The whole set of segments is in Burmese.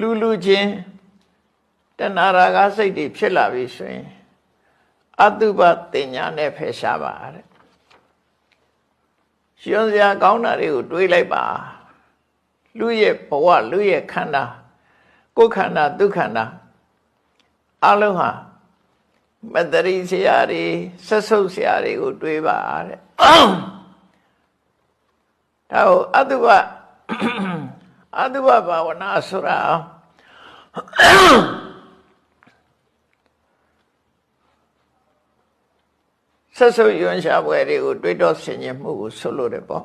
လူလူချင်းတဏှာရာဂစိတ်တွေဖြစ်လာပြီဆိုရင်အတုပတင်ညာနဲ့ဖယ်ရှားပါတဲ့ရှင်စရာကောင်းတာတွေကိုတွေးလိုက်ပါလူရဲ့ဘဝလူရဲ့ခန္ဓာကိုယ်ခန္ဓာဒုက္ခန္ဓာအလုံးဟာမတရိဆရာတွေဆက်ဆုပ်ဆရာတွေကိုတွေးပါတဲ့ဒါကိုအတုပ အတုပဘာဝနာဆိုတာဆက်ဆုပ်ယွန်ရှာပွဲတွေကိုတွေးတော့ဆင်ញင်မှုကိုဆွလို့တယ်ပေါ့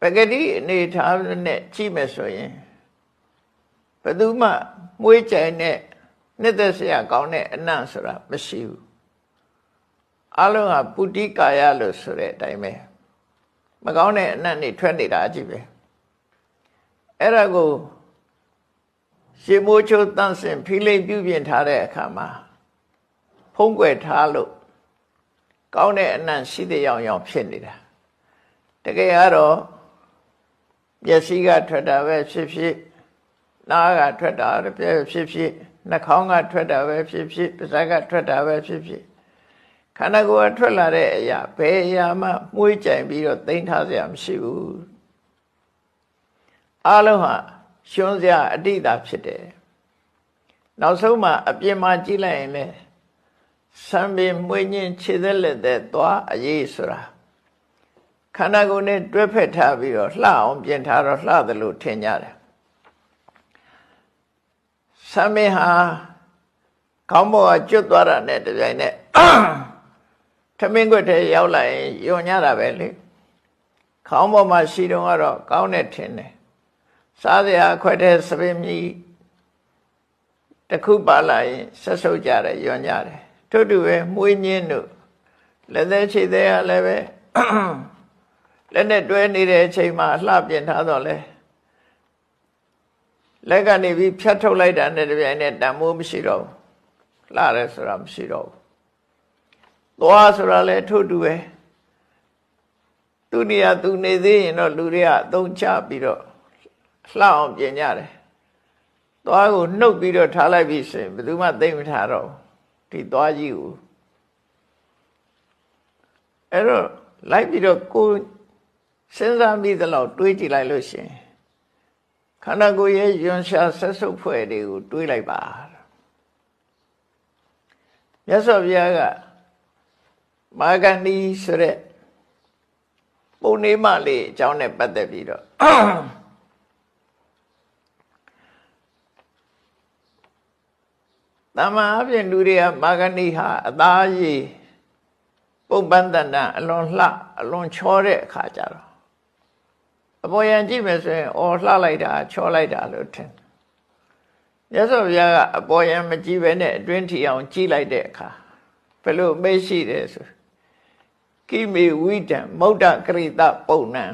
ပဂတိအနေထားနဲ့ကြည့်မယ်ဆိုရင်ဘယ်သူမှမွေးကြိုင်နဲ့နှစ်သက်စရာကောင်းတဲ့အနံ့ဆိုတာမရှိဘူး အလုံးကပုတိကာယလို့ဆိုတဲ့အတိုင်းပဲမကောင်းတဲ့အနံ့တွေထွက်နေတာအကြည့်ပဲအဲ့ဒါကိုရှေမိုးချိုးတန့်စင်ဖိလိမ့်ပြုပြင်ထားတဲ့အခါမှာဖုံးကွယ်ထားလို့ကောင်းတဲ့အနံ့ရှိတဲ့ရောင်ရောင်ဖြစ်နေတာတကယ်ကတော့မျက်စိကထွက်တာပဲဖြစ်ဖြစ်နားကထွက်တာပဲဖြစ်ဖြစ်နှာခေါင်းကထွက်တာပဲဖြစ်ဖြစ်ပါးစပ်ကထွက်တာပဲဖြစ်ဖြစ် ခန္ဓာကိုယ်ကထွက်လာတဲ့အရာဘယ်အရာမှမှုေးကြိုင်ပြီးတော့သိမ့်ထားစရာမရှိဘူးအလုံးဟာရှွန်းစရာအတိတ်တာဖြစ်တယ်နောက်ဆုံးမှအပြင်မှာကြည့်လိုက်ရင်လေစံပင်မွေးညင်းခြေသက်လက်သက်သွားအရေးဆိုတာခန္ဓာကိုယ်နဲ့တွဲဖက်ထားပြီးတော့လှအောင်ပြင်ထားတော့လှတယ်လို့ထင်ကြတယ်စံပင်ဟာခေါင်းပေါ်ကကျွတ်သွားတာနဲ့တပြိုင်နက် ထမင်းခွက်ထဲရောက်လာရင်ယုံညတာပဲလေခေါင်းပေါ်မှာရှိတော့ကတော့ကောင်းတဲ့ထင်တယ်စားစရာခွက်တဲ့စပင်းမြီတစ်ခုပါလာရင်ဆက်ဆုပ်ကြတယ်ယွံ့ကြတယ်ထို့တူပဲမွေးညင်းတို့လက်သေးခြေသေးရလည်းပဲလက်နဲ့တွဲနေတဲ့အချိန်မှာလှပြင်ထားတော့လဲလက်ကနေပြီးဖြတ်ထုတ်လိုက်တာနဲ့တပြိုင်နက်တန်မိုးမရှိတော့ဘူးလှရဲဆိုတာမရှိတော့ဘူး သွားဆိုတာလဲထို့တူပဲသူနေရာသူနေသေးရင်တော့လူတွေကအသုံးချပြီးတော့လှအောင်ပြင်ကြတယ်သွားကိုနှုတ်ပြီးတော့ထားလိုက်ပြီဆိုရင်ဘယ်သူမှသိမ့်မထားတော့ဒီသွားကြီးကိုအဲ့တော့လိုက်ပြီးတော့ကိုစဉ်းစားမိသလောက်တွေးကြည့်လိုက်လို့ရှင်ခန္ဓာကိုယ်ရဲ့ယွန်ရှာဆက်စုပ်ဖွဲ့တွေကိုတွေးလိုက်ပါမြတ်စွာဘုရားက မာဂန္ဒီဆိုတဲ့ပုံနေမလေးအကြောင်းနဲ့ပတ်သက်ပြီးတော့တမန်အပြင်လူတွေကမာဂဏိဟာအသားရည်ပုံပန်းတန်တန်အလွန်လှအလွန်ချောတဲ့အခါကျတော့အပေါ်ယံကြည့်မယ်ဆိုရင်အော်လှလိုက်တာချောလိုက်တာလို့ထင်မြတ်စွာဘုရားကအပေါ်ယံမကြည့်ပဲနဲ့အတွင်းထီအောင်ကြည့်လိုက်တဲ့အခါဘယ်လိုမေ့ရှိတယ်ဆို ကိမေဝိတံမௌဒ္ဒကရိတပုံနံ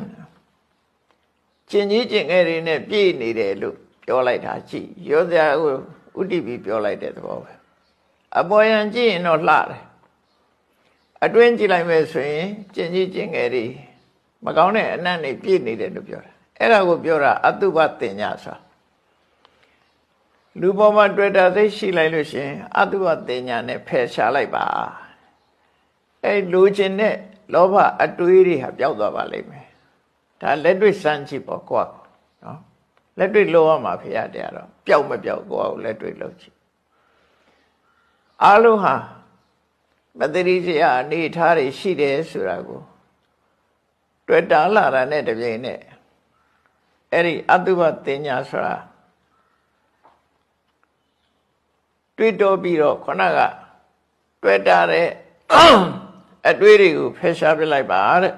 ကျင်ကြီးကျင်ငယ်တွေနဲ့ပြည့်နေတယ်လို့ပြောလိုက်တာကြည့်ရောစရာကိုဥတ္တိပြီးပြောလိုက်တဲ့သဘောပဲအပေါ်ယံကြည့်ရင်တော့လှတယ်အတွင်းကြည့်လိုက်မယ်ဆိုရင်ကျင်ကြီးကျင်ငယ်တွေမကောင်းတဲ့အနံ့တွေပြည့်နေတယ်လို့ပြောတာအဲ့ဒါကိုပြောတာအတုပတင်ညာဆိုတာလူပေါ်မှာတွေ့တာသိရှိလိုက်လို့ရှင်အတုပတင်ညာနဲ့ဖယ်ရှားလိုက်ပါ အဲ့လိုချင်တဲ့လောဘအတွေးတွေဟာပျောက်သွားပါလိမ့်မယ်ဒါလက်တွေ့စမ်းကြည့်ပေါ့ကွာနော်လက်တွေ့လောရမှာဖေရတရားတော့ပျောက်မပျောက်ကိုယ့်ကိုလက်တွေ့လုပ်ကြည့်အားလုံးဟာမတတိစရာအနေထားတွေရှိတယ်ဆိုတာကိုတွေ့တာလာတာနဲ့တပြိုင်နက်အဲ့ဒီအတုပတင်ညာဆိုတာတွေ့တော့ပြီးတော့ခொနကတွေ့တာတဲ့ အတွေးတွေကိုဖယ်ရှားပြလိုက်ပါတဲ့